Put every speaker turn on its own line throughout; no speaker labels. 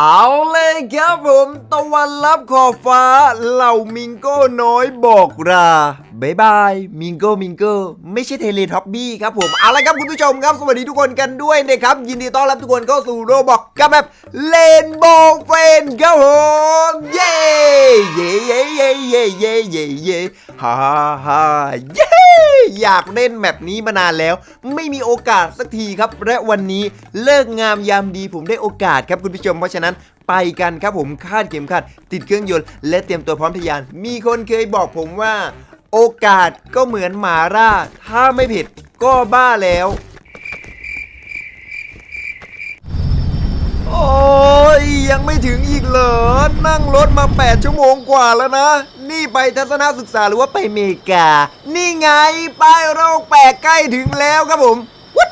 เอาเลยครับผมตะวันรับขอบฟ้า เหล่ามิงโก้น้อยบอกราบายบายมิงโก้มิงโก้ไม่ใช่เทเลท็อปบี้ครับผมเอาละครับคุณผู้ชมครับ สวัสดีทุกคนกันด้วยนะครับ ยินดีต้อนรับทุกคนเข้าสู่โรบอกกับแบบเลนโบเฟนครับผมเย้เย้เย้เย้เย้เย้เย้ฮ่าฮ่าเย้ อยากเล่นแมปนี้มานานแล้ว ไม่มีโอกาสสักทีครับ และวันนี้เลิกงามยามดีผมได้โอกาสครับคุณผู้ชมเพราะฉะนั้นไปกันครับผมคาดเข็มขัด ติดเครื่องยนต์และเตรียมตัวพร้อมทะยาน มีคนเคยบอกผมว่า โอกาสก็เหมือนหมาล่า ถ้าไม่ผิดก็บ้าแล้ว โอ้ยยังไม่ถึงอีกเหรอ นั่งรถมา 8 ชั่วโมงกว่าแล้วนะ นี่ไปทัศนศึกษาหรือว่าไปเมกา นี่ไงป้ายโรคแปลกใกล้ถึงแล้วครับผมวัด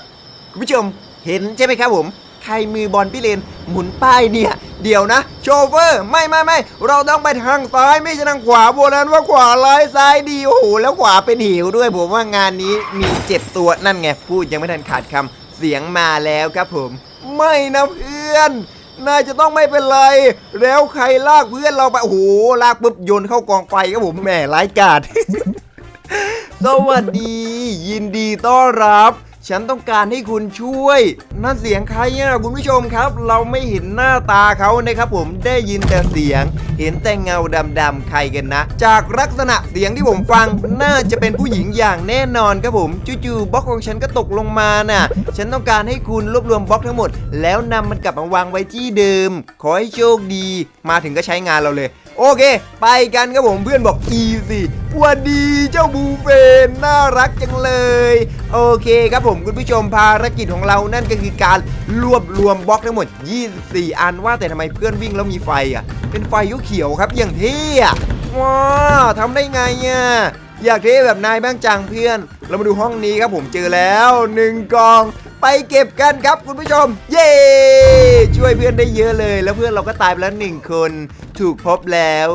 คุณผู้ชมเห็นใช่ไหมครับผม ใครมือบอลพี่เลนหมุนป้ายเนี่ย เดี๋ยวนะ โชเฟอร์ไม่ไม่ไม่เราต้องไปทางซ้ายไม่ใช่ทางขวาโบนั้นว่าขวาร้ายซ้ายดีโอ้โหแล้วขวาเป็นหิวด้วยผมว่างานนี้มีเจ็ดตัวนั่นไงพูดยังไม่ทันขาดคำเสียงมาแล้วครับผม ไม่นะเพื่อน นายจะต้องไม่เป็นไร แล้วใครลากเพื่อนเราไป โอ้โห ลากปุ๊บโยนเข้ากองไฟครับผมแหมร้ายกาดสวัสดี ยินดีต้อนรับ ฉันต้องการให้คุณช่วยนั่นเสียงใครอะคุณผู้ชมครับ เราไม่เห็นหน้าตาเขานะครับผมได้ยินแต่เสียง เห็นแต่เงาดำๆใครกันนะ จากลักษณะเสียงที่ผมฟังน่าจะเป็นผู้หญิงอย่างแน่นอนครับผมจู่ๆบล็อกของฉันก็ตกลงมาน่ะ ฉันต้องการให้คุณรวบรวมบล็อกทั้งหมด แล้วนำมันกลับมาวางไว้ที่เดิม ขอให้โชคดี มาถึงก็ใช้งานเราเลย โอเค ไปกันครับผมเพื่อนบอกอีสิวันดีเจ้าบูเฟนน่ารักจังเลย โอเคครับผมคุณผู้ชมภารกิจของเรานั่นก็คือการรวบรวมบล็อกทั้งหมด 24 อันว่าแต่ทำไมเพื่อนวิ่งแล้วมีไฟอะ เป็นไฟเขียวครับอย่างเท่อะว้าวทำได้ไงอะอยากเท่แบบนายบ้างจังเพื่อน เรามาดูห้องนี้ครับผมเจอแล้วหนึ่งกอง ไปเก็บกันครับคุณผู้ชม เย้ช่วยเพื่อนได้เยอะเลย แล้วเพื่อนเราก็ตายไปแล้วหนึ่งคน ถูกพบแล้ว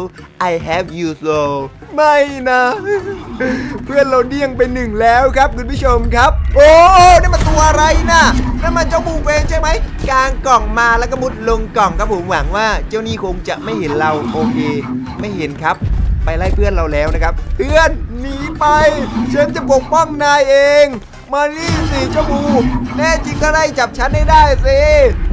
I have you so ไม่นะ เพื่อนเราเดี้ยงไปหนึ่งแล้วครับคุณผู้ชมครับ โอ้นี่มันตัวอะไรนะนั่นมันเจ้าบูเวนใช่ไหมกลางกล่องมาแล้วก็มุดลงกล่องครับผมหวังว่าเจ้านี่คงจะไม่เห็นเราโอเค ไม่เห็นครับไปไล่เพื่อนเราแล้วนะครับ เพื่อนหนีไป ฉันจะปกป้องนายเอง มานี่สิเจ้าบูแน่จริงก็ได้จับฉันให้ได้สิ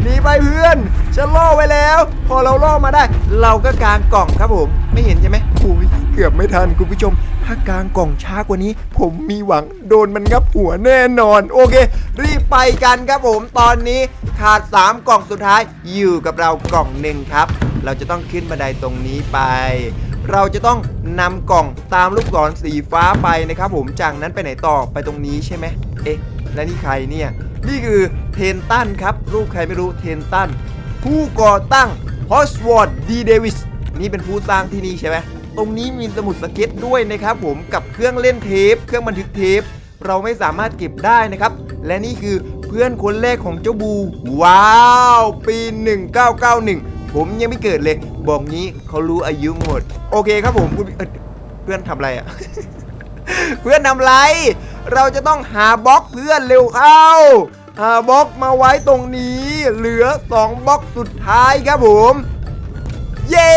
หนีไปเพื่อนฉันล่อไว้แล้ว พอเราล่อมาได้ เราก็กางกล่องครับผม ไม่เห็นใช่ไหมโอ้ยเกือบไม่ทันคุณผู้ชม ถ้ากางกล่องช้ากว่านี้ ผมมีหวังโดนมันงับหัวแน่นอน โอเค รีบไปกันครับผมตอนนี้ขาด 3 กล่องสุดท้ายอยู่กับเรากล่องหนึ่งครับ เราจะต้องขึ้นบันไดตรงนี้ไป เราจะต้องนำกล่องตามลูกศรสีฟ้าไปนะครับ ผมจากนั้นไปไหนต่อไปตรงนี้ใช่ไหมเอ๊ะและนี่ใครเนี่ยนี่คือเทนตันครับรูปใครไม่รู้เทนตันผู้ก่อตั้งฮอสวอร์ดดีเดวิสนี่เป็นผู้สร้างที่นี่ใช่ไหมตรงนี้มีสมุดสเก็ตด้วยนะครับ ผมกับเครื่องเล่นเทป เครื่องบันทึกเทป เราไม่สามารถเก็บได้นะครับ และนี่คือเพื่อนคนแรกของเจ้าบู ว้าว ปี 1991 ผมยังไม่เกิดเลย บอกงี้เขารู้อายุหมด โอเคครับผมคุณเพื่อนทำอะไรอะเพื่อนทำไร เราจะต้องหาบล็อกเพื่อนเร็วเข้า หาบล็อกมาไว้ตรงนี้ เหลือ2บล็อกสุดท้ายครับผม เย้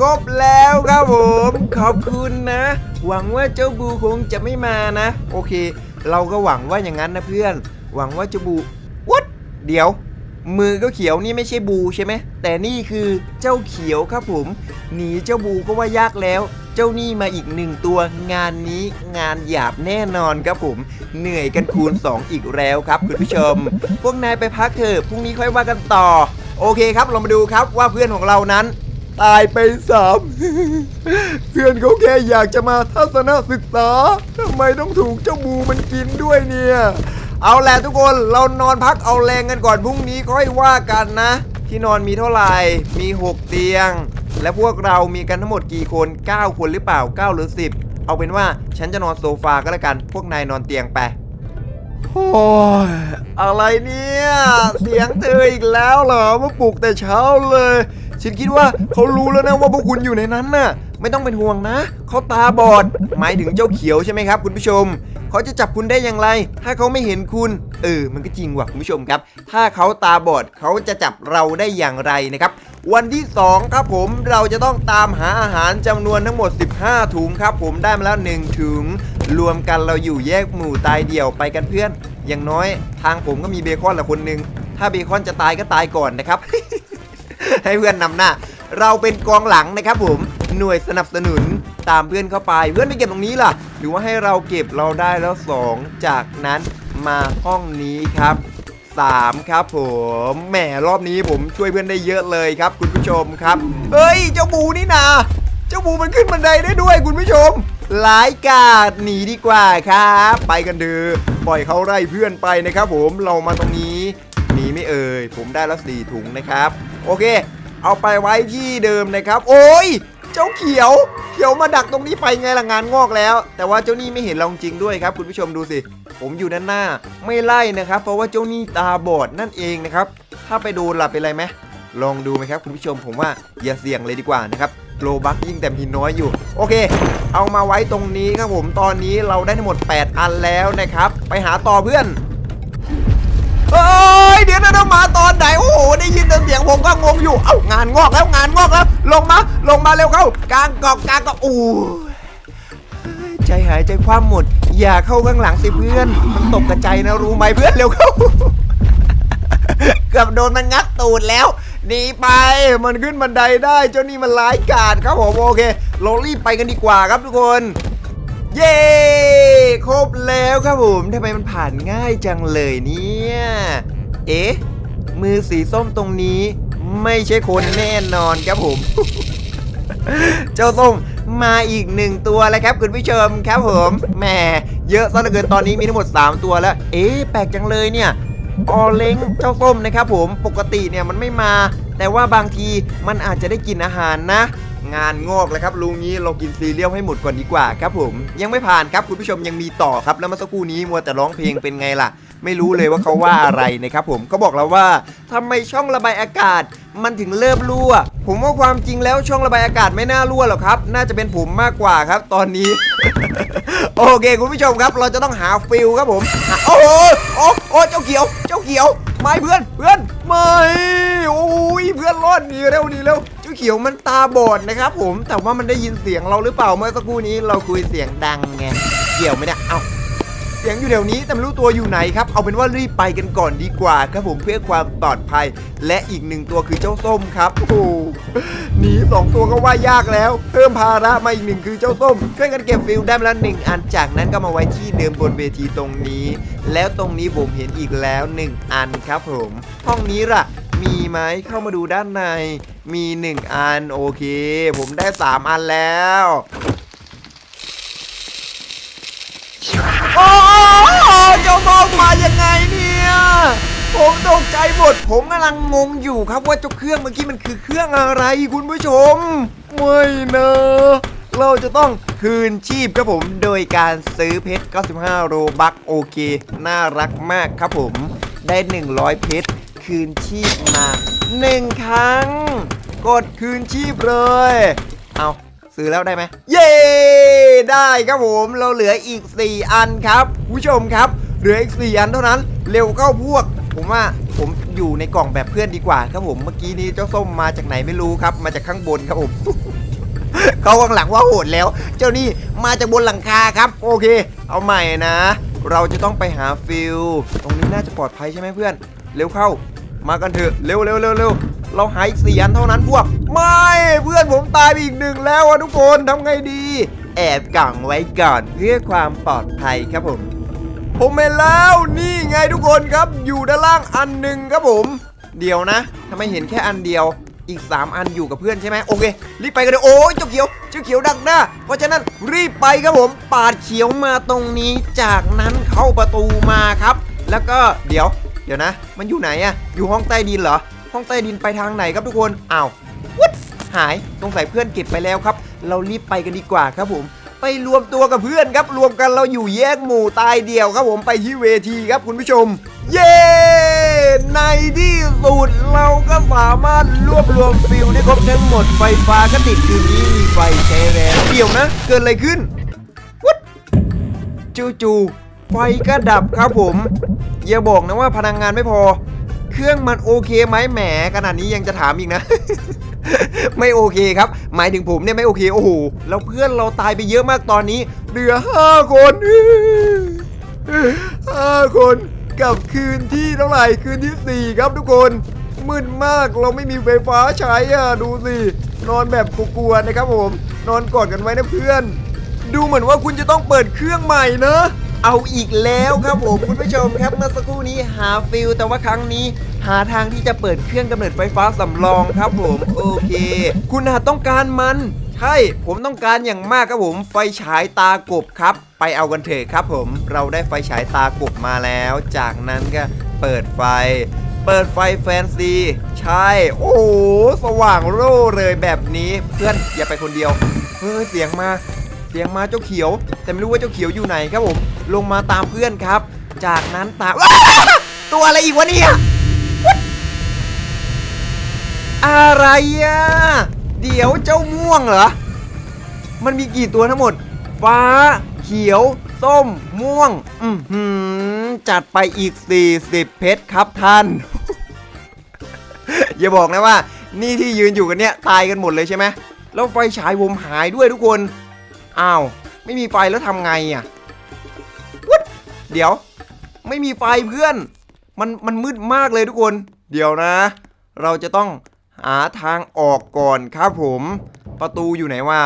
ครบแล้วครับผม ขอบคุณนะ หวังว่าเจ้าบูคงจะไม่มานะ โอเค เราก็หวังว่าอย่างนั้นนะเพื่อน หวังว่าเจ้าบูวัดเดี๋ยว มือก็เขียวนี่ไม่ใช่บูใช่ไหมแต่นี่คือเจ้าเขียวครับผมหนีเจ้าบูก็ว่ายากแล้ว เจ้านี่มาอีกหนึ่งตัวงานนี้งานหยาบแน่นอนครับผม เหนื่อยกันคูณ 2 อีกแล้วครับคุณผู้ชม พวกนายไปพักเถอะพรุ่งนี้ค่อยว่ากันต่อ โอเคครับเรามาดูครับว่าเพื่อนของเรานั้นตายไปสามเพื่อนเขาแค่อยากจะมาทัศนศึกษาทำไมต้องถูกเจ้าบูมันกินด้วยเนี่ย เอาแหละทุกคนเรานอนพักเอาแรงกันก่อนพรุ่งนี้ค่อยว่ากันนะ ที่นอนมีเท่าไหร่ มี 6 เตียง และพวกเรามีกันทั้งหมดกี่คน 9 คนหรือเปล่า 9 หรือ 10 เอาเป็นว่าฉันจะนอนโซฟาก็แล้วกัน พวกนายนอนเตียงไปโอ้ยอะไรเนี่ย เสียงเธออีกแล้วเหรอมาปลุกแต่เช้าเลย ฉันคิดว่าเขารู้แล้วนะว่าพวกคุณอยู่ในนั้นน่ะ ไม่ต้องเป็นห่วงนะ เขาตาบอด หมายถึงเจ้าเขียวใช่ไหมครับ คุณผู้ชม เขาจะจับคุณได้อย่างไร ถ้าเขาไม่เห็นคุณ เออ มันก็จริงว่ะคุณผู้ชมครับ ถ้าเขาตาบอดเขาจะจับเราได้อย่างไรนะครับ วันที่ 2 ครับผมเราจะต้องตามหาอาหารจำนวนทั้งหมด 15 ถุงครับ ผมได้มาแล้ว 1 ถุง รวมกันเราอยู่แยกหมู่ตายเดี่ยวไปกันเพื่อน อย่างน้อยทางผมก็มีเบคอนละคนหนึ่งถ้าเบคอนจะตายก็ตายก่อนนะครับ ให้เพื่อนนำหน้า เราเป็นกองหลังนะครับผม หน่วยสนับสนุนตามเพื่อนเข้าไป เพื่อนไปเก็บตรงนี้ล่ะ หรือว่าให้เราเก็บเราได้แล้ว 2 จากนั้นมาห้องนี้ครับ 3 ครับผมแหมรอบนี้ผมช่วยเพื่อนได้เยอะเลยครับ คุณผู้ชมครับเฮ้ยเจ้าบูนี่นาเจ้าบูมันขึ้นบันไดได้ด้วยคุณผู้ชมหลายกาดหนีดีกว่าครับ ไปกันเถอะปล่อยเขาไล่เพื่อนไปนะครับผมเรามาตรงนี้หนีไม่เอ่ยผมได้แล้วสี่ถุงนะครับ โอเค เอาไปไว้ที่เดิมนะครับ โอ้ย เจ้าเขียว เขียวมาดักตรงนี้ไปไงล่ะงานงอกแล้ว แต่ว่าเจ้านี่ไม่เห็นเราจริงด้วยครับ คุณผู้ชมดูสิ ผมอยู่ด้านหน้า ไม่ไล่นะครับ เพราะว่าเจ้านี่ตาบอดนั่นเองนะครับ ถ้าไปโดนหลับเป็นไรไหมลองดูไหมครับคุณผู้ชมผมว่าอย่าเสี่ยงเลยดีกว่านะครับโลบักยิ่งแต่พินน้อยอยู่ โอเค เอามาไว้ตรงนี้ครับผมตอนนี้เราได้ทั้งหมด 8 อันแล้วนะครับ ไปหาต่อเพื่อนเฮ้ยเดี๋ยวนะมาตอนไหนโอ้โหได้ยินเสียงผมก็งงอยู่ เอ้างานงอกแล้วงานงอกแล้ว ลงมาลงมาเร็วเข้ากลางกอกกลางกอกอู้ใจหายใจคว่ำหมด อย่าเข้าข้างหลังสิเพื่อน มันตกกระใจนะรู้ไหมเพื่อนเร็วเข้า เกือบโดนมันงัดตูดแล้วหนีไปมันขึ้นบันไดได้เจ้านี่มันร้ายกาจครับผมโอเคเรารีบไปกันดีกว่าครับทุกคนเย้ครบแล้วครับผมทำไมมันผ่านง่ายจังเลยเนี่ย เอ๊ะ มือสีส้มตรงนี้ ไม่ใช่คนแน่นอนครับผม เจ้าส้มมาอีกหนึ่งตัวแล้วครับคุณผู้ชมครับผมแหมเยอะซะเหลือเกินตอนนี้มีทั้งหมด 3 ตัวแล้ว เอ๊ะแปลกจังเลยเนี่ยออเล้งเจ้าส้มนะครับผมปกติเนี่ยมันไม่มา แต่ว่าบางทีมันอาจจะได้กินอาหารนะ งานงอกแล้วครับลุงนี้เรากินซีเรียลให้หมดก่อนดีกว่าครับผม ยังไม่ผ่านครับคุณผู้ชมยังมีต่อครับแล้วเมื่อสักครู่นี้มัวแต่ร้องเพลงเป็นไงล่ะ ไม่รู้เลยว่าเขาว่าอะไรนะครับผมก็บอกเราว่าทำไมช่องระบายอากาศ มันถึงเริ่มรั่ว ผมว่าความจริงแล้วช่องระบายอากาศไม่น่ารั่วหรอกครับ น่าจะเป็นผมมากกว่าครับ ตอนนี้ โอเคคุณผู้ชมครับ เราจะต้องหาฟิลครับผม โอ้โหโอ้โอ้เจ้าเขียว เจ้าเขียวไม่เพื่อนเพื่อนไม่โอ้ยเพื่อนรอดหนีเร็วหนีเร็วเจ้าเขียวมันตาบอดนะครับผมแต่ว่ามันได้ยินเสียงเราหรือเปล่าเมื่อสักครู่นี้เราคุยเสียงดังไงเกี่ยวไหมเนี่ยเอ้า สียงอยู่แถวนี้แต่ไม่รู้ตัวอยู่ไหนครับ เอาเป็นว่ารีบไปกันก่อนดีกว่าครับผมเพื่อความปลอดภัย และอีกหนึ่งตัวคือเจ้าส้มครับโอ้โหหนีสองตัวก็ว่ายากแล้ว เพิ่มภาระมาอีกหนึ่งคือเจ้าส้มช่วยกันเก็บฟิลได้มาแล้วหนึ่งอันจากนั้นก็มาไว้ที่เดิมบนเวทีตรงนี้ แล้วตรงนี้ผมเห็นอีกแล้วหนึ่งอันครับผม ห้องนี้ล่ะมีไหมเข้ามาดูด้านในมีหนึ่งอันโอเค ผมได้สามอันแล้ว โอ้เจ้ามองมายังไงเนี่ย ผมตกใจหมด ผมกำลังงงอยู่ครับว่าเจ้าเครื่องเมื่อกี้มันคือเครื่องอะไรคุณผู้ชม ไม่นะ เราจะต้องคืนชีพครับผมโดยการซื้อเพชร 95 โรบักโอเค น่ารักมากครับผม ได้ 100 เพชร คืนชีพมา 1 ครั้ง กดคืนชีพเลย เอา ซื้อแล้วได้ไหมเย้ได้ครับผมเราเหลืออีก 4 อันครับผู้ชมครับเหลืออีก 4 อันเท่านั้น เร็วเข้าพวก ผมว่าผมอยู่ในกล่องแบบเพื่อนดีกว่าครับผมเมื่อกี้นี้เจ้าส้มมาจากไหนไม่รู้ครับ มาจากข้างบนครับผมเขาข้างหลังว่าโหดแล้ว เจ้านี่มาจากบนหลังคาครับ โอเค เอาใหม่นะ เราจะต้องไปหาฟิลตรงนี้น่าจะปลอดภัยใช่ไหมเพื่อน เร็วเข้า มากันเถอะเร็วเร็วเร็วเร็วเราหายสี่อันเท่านั้นพวก ไม่เพื่อนผมตายไปอีกหนึ่งแล้วอะทุกคนทำไงดี แอบกล่องไว้ก่อนเพื่อความปลอดภัยครับผม ผมเห็นแล้วนี่ไงทุกคนครับอยู่ด้านล่างอันหนึ่งครับผม เดี๋ยวนะทำไมเห็นแค่อันเดียวอีก 3 อันอยู่กับเพื่อนใช่ไหมโอเครีบไปกันเลยโอ้ยเจ้าเขียวเจ้าเขียวดักหน้า เพราะฉะนั้นรีบไปครับผมปาดเขียวมาตรงนี้ จากนั้นเข้าประตูมาครับ แล้วก็เดี๋ยว เดี๋ยวนะ มันอยู่ไหนอะอยู่ห้องใต้ดินเหรอ ห้องใต้ดินไปทางไหนครับทุกคนอ้าววุดหายสงสัยเพื่อนเก็บไปแล้วครับ เรารีบไปกันดีกว่าครับผมไปรวมตัวกับเพื่อนครับ รวมกันเราอยู่แยกหมู่ตายเดียวครับผมไปที่เวทีครับคุณผู้ชม เย้ในที่สุดเราก็สามารถรวบรวมฟิลได้ครบทั้งหมดไฟฟ้าก็ติดคืนนี้มีไฟใช้แล้วเดี๋ยวนะ เกิดอะไรขึ้นวุดจูจู ไฟก็ดับครับผม อย่าบอกนะว่าพลังงานไม่พอ เครื่องมันโอเคไหมแหมขนาดนี้ยังจะถามอีกนะ ไม่โอเคครับ หมายถึงผมเนี่ยไม่โอเคโอ้โหแล้วเพื่อนเราตายไปเยอะมากตอนนี้ เหลือห้าคนห้าคนกับคืนที่เท่าไหร่คืนที่สี่ครับทุกคนมืดมากเราไม่มีไฟฟ้าใช้อะดูสิ นอนแบบกลัวๆนะครับผม นอนกอดกันไว้นะเพื่อน ดูเหมือนว่าคุณจะต้องเปิดเครื่องใหม่นะ เอาอีกแล้วครับผมคุณผู้ชมครับเมื่อสักครู่นี้หาฟิลแต่ว่าครั้งนี้หาทางที่จะเปิดเครื่องกำเนิดไฟฟ้าสำรองครับผมโอเค คุณอาต้องการมันใช่ผมต้องการอย่างมากครับผม ไฟฉายตากบครับ ไปเอากันเถอะครับผมเราได้ไฟฉายตากบมาแล้ว จากนั้นก็เปิดไฟ เปิดไฟแฟนซีใช่ โอ้สว่างโร่เลยแบบนี้ เพื่อนอย่าไปคนเดียวเฮ้ยเสียงมา เสียงมาเจ้าเขียว แต่ไม่รู้ว่าเจ้าเขียวอยู่ไหนครับผม ลงมาตามเพื่อนครับ จากนั้นตามตัวอะไรอีกวะเนี่ยอะไรอะเดี๋ยวเจ้าม่วงเหรอ มันมีกี่ตัวทั้งหมด ฟ้า เขียว ส้ม ม่วง อือหือจัดไปอีก 40 เพชรครับท่าน อย่าบอกนะว่า นี่ที่ยืนอยู่กันเนี่ย ตายกันหมดเลยใช่ไหมแล้วไฟฉายผมหายด้วยทุกคน อ้าว ไม่มีไฟแล้วทำไงอะวุดเดี๋ยว ไม่มีไฟเพื่อน มันมันมืดมากเลยทุกคน เดี๋ยวนะ เราจะต้องหาทางออกก่อนครับผม ประตูอยู่ไหนวะ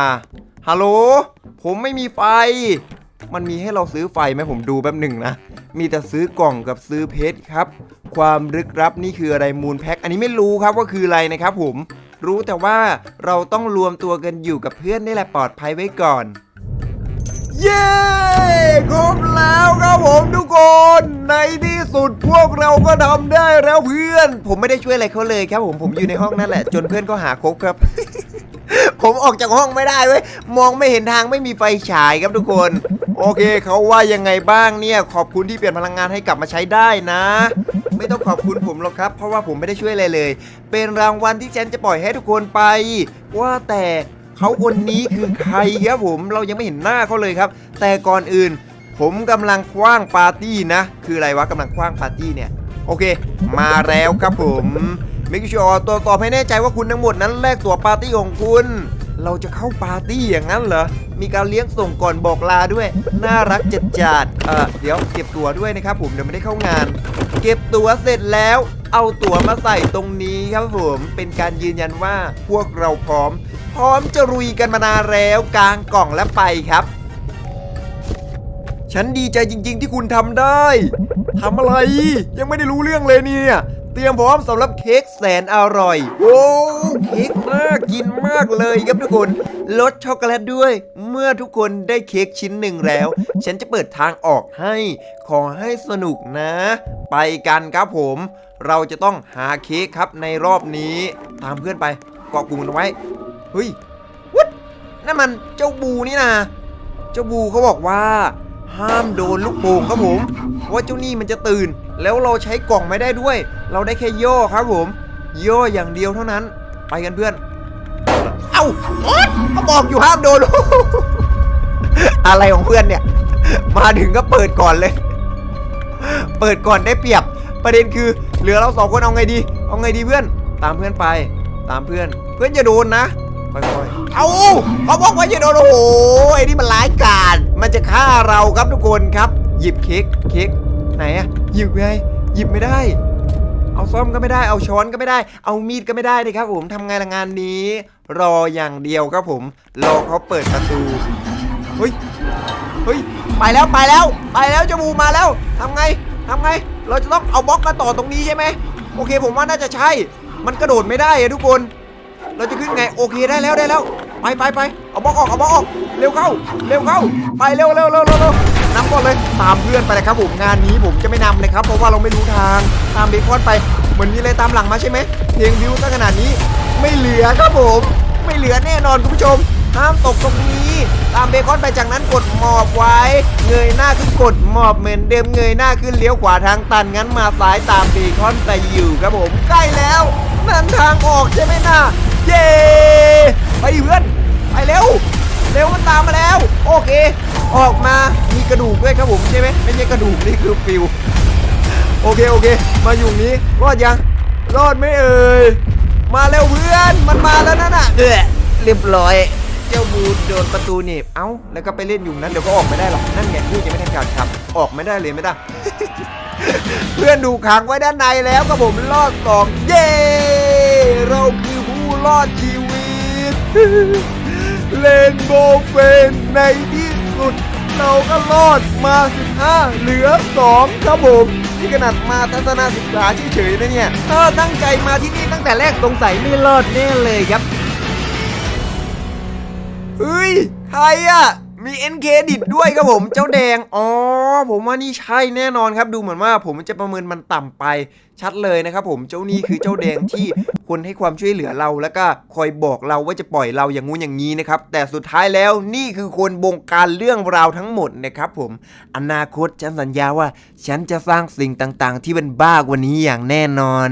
ฮัลโหลผมไม่มีไฟ มันมีให้เราซื้อไฟไหมผมดูแป๊บหนึ่งนะ มีแต่ซื้อกล่องกับซื้อเพชรครับ ความลึกลับนี่คืออะไรมูลแพ็คอันนี้ไม่รู้ครับว่าคืออะไรนะครับผม รู้แต่ว่าเราต้องรวมตัวกันอยู่กับเพื่อนนี่แหละปลอดภัยไว้ก่อน เย้ครบแล้วครับผมทุกคน ในที่สุดพวกเราก็ทำได้แล้วเพื่อน ผมไม่ได้ช่วยอะไรเขาเลยครับผมผมอยู่ในห้องนั่นแหละ จนเพื่อนก็หาครบครับ ผมออกจากห้องไม่ได้เว้ยมองไม่เห็นทางไม่มีไฟฉายครับทุกคน โอเคเขาว่ายังไงบ้างเนี่ย ขอบคุณที่เปลี่ยนพลังงานให้กลับมาใช้ได้นะ ไม่ต้องขอบคุณผมหรอกครับ เพราะว่าผมไม่ได้ช่วยอะไรเลย เป็นรางวัลที่ฉันจะปล่อยให้ทุกคนไป ว่าแต่เขาคนนี้คือใครครับผมเรายังไม่เห็นหน้าเขาเลยครับ แต่ก่อนอื่น ผมกำลังคว้างปาร์ตี้นะ คืออะไรวะกำลังคว้างปาร์ตี้เนี่ยโอเค มาแล้วครับผมมิกชัวตัวตอบให้แน่ใจว่าคุณทั้งหมดนั้นแลกตัวปาร์ตี้ของคุณ เราจะเข้าปาร์ตี้อย่างนั้นเหรอ มีการเลี้ยงส่งก่อนบอกลาด้วย น่ารักจัดจัดเออเดี๋ยวเก็บตั๋วด้วยนะครับผมเดี๋ยวไม่ได้เข้างาน เก็บตั๋วเสร็จแล้ว เอาตั๋วมาใส่ตรงนี้ครับผม เป็นการยืนยันว่าพวกเราพร้อม พร้อมจะรุยกันมานานแล้วกลางกล่องและไปครับ ฉันดีใจจริง ๆ ที่คุณทำได้ทำอะไร ยังไม่ได้รู้เรื่องเลยเนี่ย เตรียมพร้อมสำหรับเค้กแสนอร่อย โอ้เค้กน่ากินมากเลยครับทุกคนรสช็อกโกแลตด้วย เมื่อทุกคนได้เค้กชิ้นหนึ่งแล้ว ฉันจะเปิดทางออกให้ ขอให้สนุกนะ ไปกันครับผม เราจะต้องหาเค้กครับในรอบนี้ ตามเพื่อนไปเกาะกลุ่มกันไว้เฮ้ยวุดนั่นมันเจ้าบูนี่นะเจ้าบูเขาบอกว่า ห้ามโดนลูกโป่งครับผมเพราะว่าเจ้านี่มันจะตื่น แล้วเราใช้กล่องไม่ได้ด้วย เราได้แค่ย่อครับผม ย่ออย่างเดียวเท่านั้น ไปกันเพื่อน เอ้าโอ๊ยเขาบอกอยู่ห้ามโดน อะไรของเพื่อนเนี่ย มาถึงก็เปิดก่อนเลย เปิดก่อนได้เปรียบ ประเด็นคือ เหลือเราสองคนเอาไงดี เอาไงดีเพื่อน ตามเพื่อนไป ตามเพื่อน เพื่อนจะโดนนะ เอาเขาบอกว่าจะโดนโอ้โหไอ้นี่มันร้ายกาจมันจะฆ่าเราครับทุกคนครับ หยิบเค้กเค้กไหนอะหยิบไงหยิบไม่ได้ เอาซ่อมก็ไม่ได้เอาช้อนก็ไม่ได้ เอามีดก็ไม่ได้เลยครับผมทำไงละงานนี้ รออย่างเดียวครับผมรอเขาเปิดประตูเฮ้ยเฮ้ยไปแล้วไปแล้ว ไปแล้วเจาบูมาแล้วทำไงทำไง เราจะต้องเอาบล็อกมาต่อตรงนี้ใช่ไหมโอเค ผมว่าน่าจะใช่ มันกระโดดไม่ได้อะทุกคน เราจะขึ้นไงโอเคได้แล้วได้แล้ว ไปไปไปเอาบล็อกออกเอาบล็อกออกเร็วเข้าเร็วเข้าไปเร็วเร็วเร็วเร็วเร็วนำก่อนเลยตามเพื่อนไปเลยครับผมงานนี้ผมจะไม่นำเลยครับเพราะว่าเราไม่รู้ทางตามเบคอนไปเหมือนมีอะไรตามหลังมาใช่ไหมเพลงวิวตั้งขนาดนี้ ไม่เหลือครับผม ไม่เหลือแน่นอนคุณผู้ชมห้ามตกตรงนี้ ตามเบคอนไปจากนั้นกดหมอบไว้ เงยหน้าขึ้นกดหมอบเหมือนเดิมเงยหน้าขึ้นเลี้ยวขวาทางตันงั้นมาซ้ายตามเบคอนไปอยู่ครับผมใกล้แล้วนั่นทางออกใช่ไหมน่า เย้ไปดิเพื่อนไปเร็วเร็วมันตามมาแล้ว โอเค ออกมามีกระดูกด้วยครับผมใช่ไหมไม่ใช่กระดูกนี่คือฟิวโอเคโอเค มาอยู่นี้รอดยังรอดไหม่เอ่ยมาแล้วเพื่อนมันมาแล้วนั่นน่ะเออเรียบร้อยเจ้าบูโดนประตูหนีบเอ้าแล้วก็ไปเล่นอยู่นั้นเดี๋ยวก็ออกไม่ได้หรอกนั่นไงพูดยังไม่ทันการครับ ออกไม่ได้เลยไม่ได้เพื่อนดูขังไว้ด้านในแล้วก็ผมรอดสองเย้เราคือผู้ รอดชีวิต เลนโบเฟนในที่สุด เราก็รอดมา 15 เหลือ 2 ครับผมที่ขนาดมาทัศนศึกษาเฉยๆนะเนี่ยถ้าตั้งใจมาที่นี่ตั้งแต่แรกสงสัยไม่รอดแน่เลยครับเฮ้ย ใครอะมี NK ดิดด้วยครับผมเจ้าแดง อ๋อ ผมว่านี่ใช่แน่นอนครับ ดูเหมือนว่าผมจะประเมินมันต่ำไป ชัดเลยนะครับผมเจ้านี่คือเจ้าแดงที่คนให้ความช่วยเหลือเรา แล้วก็คอยบอกเราว่าจะปล่อยเราอย่างงู้นอย่างนี้นะครับแต่สุดท้ายแล้วนี่คือคนบงการเรื่องราวทั้งหมดนะครับผมอนาคตฉันสัญญาว่า ฉันจะสร้างสิ่งต่างๆ ที่เป็นบ้ากว่านี้อย่างแน่นอน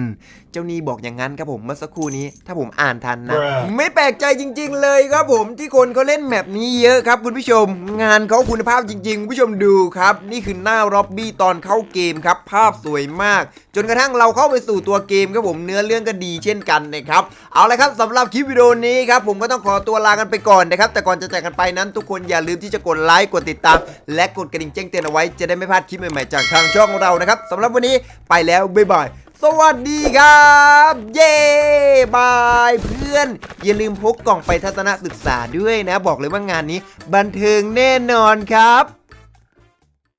เจ้านี่บอกอย่างนั้นครับผมเมื่อสักครู่นี้ ถ้าผมอ่านทันนะ
Bruh
ไม่แปลกใจจริง ๆ เลยครับผมที่คนเขาเล่นแมปนี้เยอะครับคุณผู้ชม งานเขาคุณภาพจริงๆคุณผู้ชมดูครับ นี่คือหน้าร็อบบี้ตอนเข้าเกมครับ ภาพสวยมาก จนกระทั่งเราเข้าไปสู่ตัวเกมครับผมเนื้อเรื่องก็ดีเช่นกันนะครับเอาละครับสำหรับคลิปวิดีโอนี้ครับผมก็ต้องขอตัวลากันไปก่อนนะครับแต่ก่อนจะจากกันไปนั้น ทุกคนอย่าลืมที่จะกดไลค์กดติดตาม และกดกระดิ่งแจ้งเตือนเอาไว้จะได้ไม่พลาดคลิปใหม่ๆจากทางช่องของเรานะครับสำหรับวันนี้ไปแล้วบ๊ายบายสวัสดีครับ เย้บายเพื่อน อย่าลืมพกกล่องไปทัศนศึกษาด้วยนะ บอกเลยว่างานนี้ บันเทิงแน่นอนครับ